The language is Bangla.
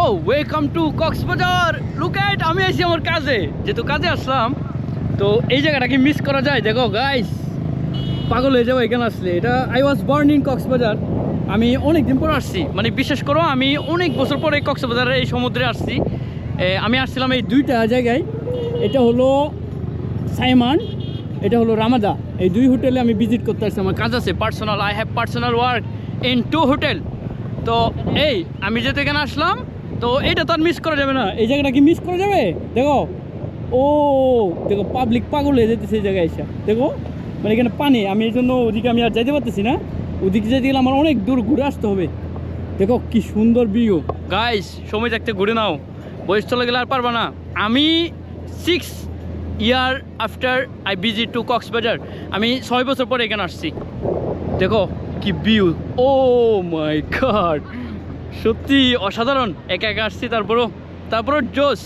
O welcome to Cox's Bazar. Look at আমি আইছি আমার কাজে। যেহেতু কাজে আসলাম, তো এই জায়গাটা কি মিস করা যায়? দেখো গাইস পাগল হয়ে যাব এখানে আসলে। এটা I was born in Cox's Bazar. আমি অনেক দিন পর আসছি। মানে বিশেষ করো, আমি অনেক বছর পরে কক্সবাজারের এই সমুদ্রে আসছি। আমি আসছিলাম এই দুইটা জায়গায়। এটা হলো সাইমান, এটা হলো রামাদা। এই দুই হোটেলে আমি ভিজিট করতে আসছি। আমার কাজ আছে personal I have personal work in to hotel তো, এই, আমি যেতে এখানে আসলাম তো এইটা তো আর মিস করা যাবে না। এই জায়গাটা কি মিস করা যাবে? দেখো। ও, দেখো পাবলিক পাগল হয়ে যেতেছে এই জায়গায় এসে। দেখো মানে এখানে পানি, আমি এই জন্য ওদিকে আমি আর যাইতে পারতেছি না। ওদিকে যেতে গেলে আমার অনেক দূর ঘুরে আসতে হবে। দেখো, কি সুন্দর ভিউ গাইস সময় থাকতে ঘুরে নাও। বয়স চলে গেলে আর পারবা না। আমি six year after I visit to Cox's Bazar আমি ছয় বছর পরে এখানে আসছি। দেখো, কি ভিউ ও মাই গড সত্যি অসাধারণ। একা একা আসছি তারপরও তারপরও জোস